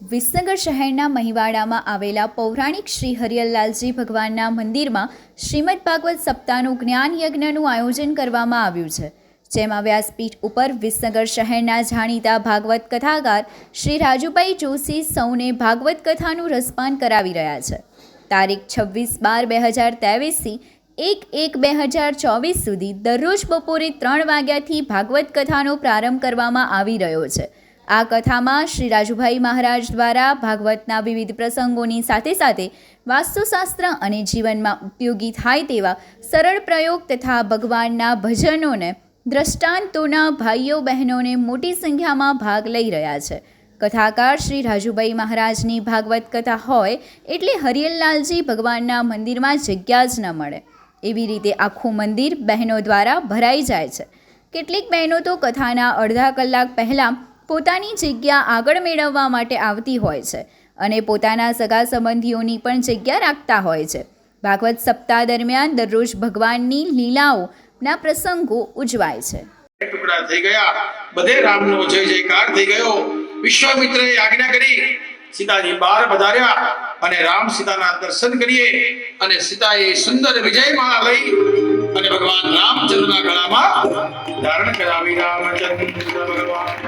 વિસનગર શહેરના મહિવાડામાં આવેલા પૌરાણિક શ્રી હરિયલલાલજી ભગવાનના મંદિરમાં શ્રીમદ ભાગવત સપ્તાહનું જ્ઞાન યજ્ઞનું આયોજન કરવામાં આવ્યું છે, જેમાં વ્યાસપીઠ ઉપર વિસનગર શહેરના જાણીતા ભાગવત કથાકાર શ્રી રાજુભાઈ જોશી સૌને ભાગવત કથાનું રસપાન કરાવી રહ્યા છે. તારીખ છવ્વીસ બાર બે હજાર ત્રેવીસથી એક એક બે હજાર ચોવીસ સુધી દરરોજ બપોરે ત્રણ વાગ્યાથી ભાગવત કથાનો પ્રારંભ કરવામાં આવી રહ્યો છે. આ કથામાં શ્રી રાજુભાઈ મહારાજ દ્વારા ભાગવતના વિવિધ પ્રસંગોની સાથે સાથે વાસ્તુશાસ્ત્ર અને જીવનમાં ઉપયોગી થાય તેવા સરળ પ્રયોગ તથા ભગવાનના ભજનોને દ્રષ્ટાંતોના ભાઈઓ બહેનોને મોટી સંખ્યામાં ભાગ લઈ રહ્યા છે. કથાકાર શ્રી રાજુભાઈ મહારાજની ભાગવત કથા હોય એટલે હરિયલલાલજી ભગવાનના મંદિરમાં જગ્યા જ ન મળે. એવી રીતે આખું મંદિર બહેનો દ્વારા ભરાઈ જાય છે. કેટલીક બહેનો તો કથાના અડધા કલાક પહેલાં પોતાની જગ્યા આગળ મેળવવા માટે આવતી હોય છે અને પોતાના સગા સંબંધીઓની પણ જગ્યા રાખતા હોય છે. ભાગવત સપ્તાહ દરમિયાન દરરોજ ભગવાનની લીલાઓના પ્રસંગો ઉજવાય છે. ટુકડા થઈ ગયા. બધે રામનો જય જયકાર થઈ ગયો. વિશ્વામિત્રએ આજ્ઞા કરી, સીતાજી બહાર પધાર્યા અને રામ સીતાના દર્શન કરીએ અને સીતાએ સુંદર વિજયમાળા લઈ અને ભગવાન રામચંદ્રના ગળામાં ધારણ કરાવી. રામચંદ્ર ભગવાન.